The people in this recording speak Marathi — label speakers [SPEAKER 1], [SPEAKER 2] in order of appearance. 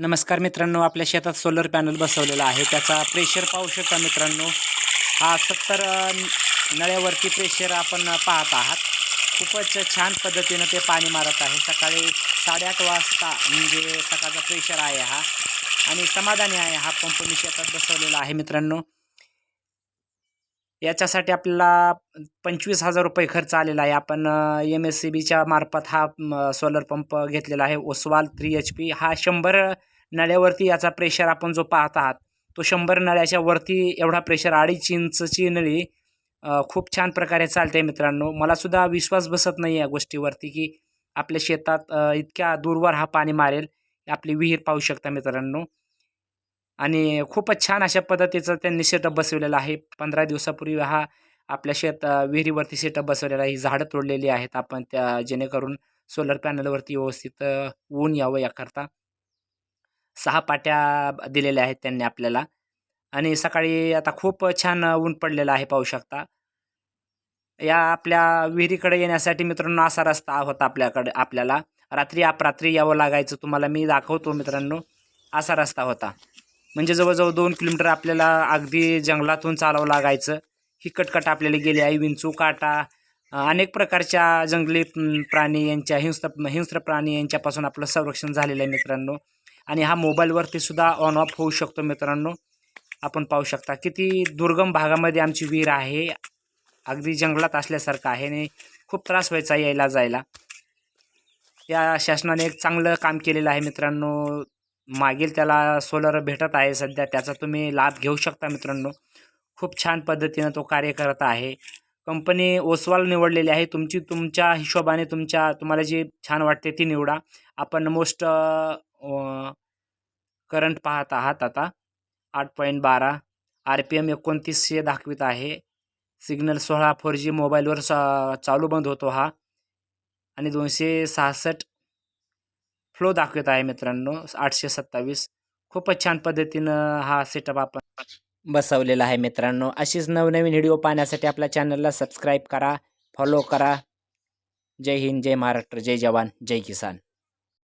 [SPEAKER 1] नमस्कार मित्रांनो आपल्या शेतात सोलर पॅनल बसवलेला आहे. त्याचा प्रेशर पाहू शकता मित्रांनो. हा सत्तर नळ्यावरती प्रेशर आपण पाहत आहात. खूपच छान पद्धतीनं ते पाणी मारत आहे. सकाळी साडेआठ वाजता म्हणजे सकाळचा प्रेशर आहे हा. आणि समाधानी आहे हा पंप मी शेतात बसवलेला आहे मित्रांनो. याच्यासाठी आपल्याला पंचवीस हजार रुपये खर्च आलेला आहे. आपण एम एस सी बीच्या मार्फत हा सोलर पंप घेतलेला आहे. ओसवाल थ्री एच पी हा शंभर नळ्यावरती याचा प्रेशर आपण जो पाहत आहात तो शंभर नळ्याच्या वरती एवढा प्रेशर अडीच इंचची नळी खूप छान प्रकारे चालते मित्रांनो. मलासुद्धा विश्वास बसत नाही या गोष्टीवरती की आपल्या शेतात इतक्या दूरवर हा पाणी मारेल आपली विहीर पाहू शकता मित्रांनो. आणि खूपच छान अशा पद्धतीचं त्यांनी सेटअप बसवलेला आहे. पंधरा दिवसापूर्वी हा आपल्या शेत विहिरीवरती सेटअप बसवलेला आहे. ही झाडं तोडलेली आहेत आपण त्या जेणेकरून सोलर पॅनलवरती व्यवस्थित ऊन यावं याकरता. सहा पाट्या दिलेल्या आहेत त्यांनी आपल्याला. आणि सकाळी आता खूप छान ऊन पडलेलं आहे पाहू शकता. या आपल्या विहिरीकडे येण्यासाठी मित्रांनो असा रस्ता होता आपल्याकडे आपल्याला. रात्री अपरात्री यावं लागायचं तुम्हाला मी दाखवतो मित्रांनो. असा रस्ता होता. म्हणजे जवळजवळ दोन किलोमीटर आपल्याला अगदी जंगलातून चालावं लागायचं. ही कटकट आपल्याला गेली आहे विंचू काटा अनेक प्रकारच्या जंगली प्राणी यांच्या हिंस्र हिंस्र प्राणी यांच्यापासून आपलं संरक्षण झालेलं आहे मित्रांनो. आणि हा मोबाईलवरती सुद्धा ऑन ऑफ होऊ शकतो मित्रांनो. आपण पाहू शकता किती दुर्गम भागामध्ये आमची विहीर आहे. अगदी जंगलात असल्यासारखं आहे आणि खूप त्रास व्हायचा यायला जायला. या शासनाने एक चांगलं काम केलेलं आहे मित्रांनो. मागील त्याला सोलर भेटत आहे सध्या त्याचा तुम्ही लाभ घेऊ शकता मित्रांनो. खूप छान पद्धतीनं तो कार्य करत आहे. कंपनी ओसवाल निवडलेली आहे. तुमची तुमच्या हिशोबाने तुमच्या तुम्हाला जी छान वाटते ती निवडा. आपण मोस्ट करंट पाहत आहात आता. आठ पॉईंट बारा आर पी एम एकोणतीसशे दाखवित आहे. सिग्नल सोळा फोर जी मोबाईलवर स चालू बंद होतो हा. आणि दोनशे सहासष्ट फ्लो दाखवत आहे मित्रांनो. आठशे सत्तावीस. खूपच छान पद्धतीनं हा सेटअप आपण बसवलेला आहे मित्रांनो. अशीच नवनवीन व्हिडिओ पाहण्यासाठी आपल्या चॅनलला सबस्क्राईब करा फॉलो करा. जय हिंद जय महाराष्ट्र जय जवान जय किसान.